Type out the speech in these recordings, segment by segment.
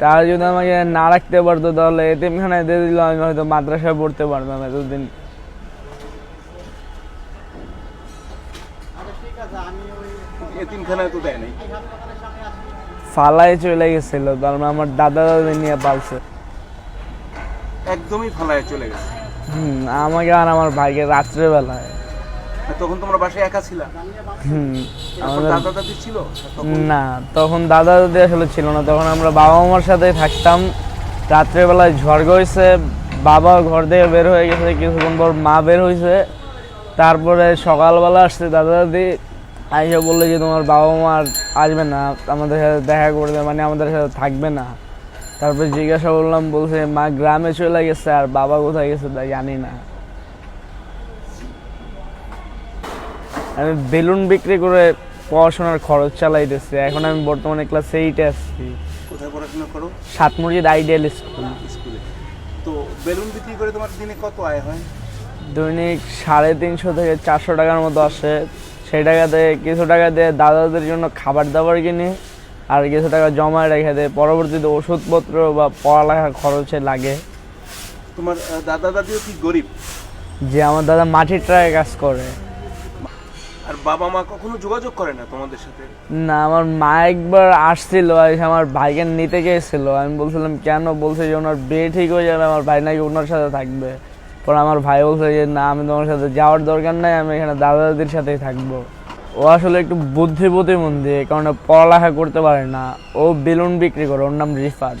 তারা যদি আমাকে না রাখতে পারতো তাহলে এতিমখানায় দিয়ে দিল আমি হয়তো মাদ্রাসায় পড়তে পারতাম এতদিন। ফালাই চলে গেছিল তার মানে আমার দাদা দাদি নিয়ে পালছে। একদমই ফালায় চলে গেছে। হুম আমাকে আর আমার ভাইকে রাত্রেবেলায়। তখন তোমরা বাসায় একা ছিলা? হুম দাদা দাদি ছিল? না তখন দাদা দাদি আসলে ছিল না। তখন আমরা বাবা মার সাথে থাকতাম। রাত্রেবেলায় ঝড় হয়েছে বাবা ঘর থেকে বের হয়ে গেছে কিছুক্ষণ পর মা বের হয়েছে। তারপরে সকালবেলা আসছে দাদা দাদি আইসা বললে যে তোমার বাবা মা আর আসবে না আমাদের সাথে দেখা করবে মানে আমাদের সাথে থাকবে না। তারপরে জিজ্ঞাসা করলাম বলছে মা গ্রামে চলে গেছে আর বাবা কোথায় গেছে তা জানি না। আমি বেলুন বিক্রি করে পড়াশোনার খরচ চালাইতেছি এখন আমি বর্তমানে ক্লাস এইটে আসছি কোথায় পড়াশোনা করো? সাত আইডিয়াল স্কুল স্কুলে তো বেলুন বিক্রি করে তোমার দিনে কত আয় হয়? দৈনিক সাড়ে তিনশো থেকে চারশো টাকার মতো আসে। সেই টাকাতে কিছু টাকা দিয়ে দাদাদের জন্য খাবার দাবার কিনি আর কিছু টাকা জমায় রেখে দেয় পরবর্তীতে ওষুধপত্র বা পড়ালেখা খরচে লাগে। তোমার দাদা দাদিও কি গরিব? যে আমার দাদা মাটির ট্রাকে কাজ করে। আর বাবা মা কখনো যোগাযোগ করে না তোমাদের সাথে? না আমার মা একবার আসছিল এসে আমার ভাইকে নিতে গিয়েছিল। আমি বলছিলাম কেন? বলছে যে ওনার বিয়ে ঠিক হয়ে যাবে আমার ভাই নাকি ওনার সাথে থাকবে। পর আমার ভাই বলছে যে না আমি তোমার সাথে যাওয়ার দরকার নাই আমি এখানে দাদা দাদির সাথেই থাকব। ও আসলে একটু বুদ্ধি প্রতিবন্ধী কারণে পড়ালেখা করতে পারে না। ও বেলুন বিক্রি করে ওর নাম রিফাত।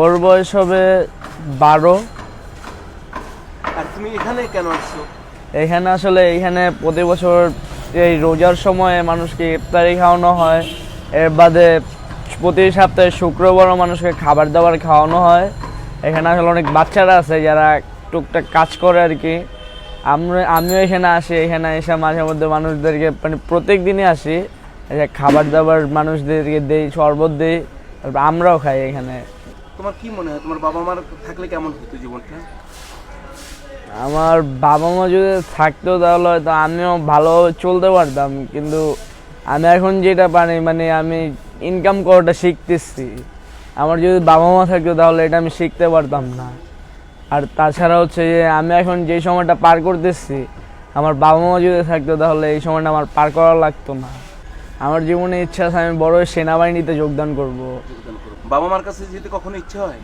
ওর বয়স হবে বারো। আর তুমি এখানে কেন আসছো? এখানে আসলে এখানে প্রতি বছর এই রোজার সময়ে মানুষকে ইফতারি খাওয়ানো হয়। এর বাদে প্রতি সপ্তাহে শুক্রবারও মানুষকে খাবার দাবার খাওয়ানো হয়। এখানে আসলে অনেক বাচ্চারা আছে যারা টুকটাক কাজ করে আর কি আমরা, আমিও এখানে আসি, এখানে এসে মাঝে মধ্যে মানুষদেরকে মানে প্রত্যেক দিনই আসি খাবার দাবার মানুষদেরকে দেই, শরবত দিই আমরাও খাই এখানে। তোমার কি মনে হয়? তোমার বাবা মার থাকলে কেমন হতো জীবনটা? আমার বাবা মা যদি থাকতো তাহলে হয়তো আমিও ভালোভাবে চলতে পারতাম কিন্তু আমি এখন যেটা পারি মানে আমি ইনকাম করাটা শিখতেছি। আমার যদি বাবা মা থাকতো তাহলে এটা আমি শিখতে পারতাম না। আর তাছাড়া হচ্ছে যে আমি এখন যে সময়টা পার করতেছি আমার বাবা মা যদি থাকতো তাহলে এই সময়টা আমার পার করা লাগতো না। আমার জীবনে ইচ্ছা আছে আমি বড় সেনাবাহিনীতে যোগদান করব। বাবা মার কাছে যেতে কখনো ইচ্ছা হয়?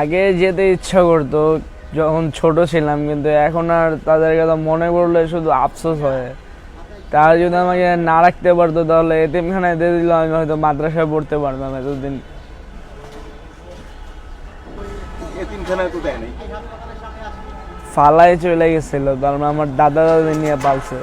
আগে যেতে ইচ্ছা করতো যখন ছোট ছিলাম কিন্তু এখন আর তাদের কথা মনে পড়লে শুধু আফসোস হয়। তারা যদি আমাকে না রাখতে পারতো তাহলে এতিমখানায় দিয়ে দিল আমি হয়তো মাদ্রাসায় পড়তে পারতাম এতদিন। ফালাই চলে গেছিল তার মানে আমার দাদা দাদি নিয়ে পালছে।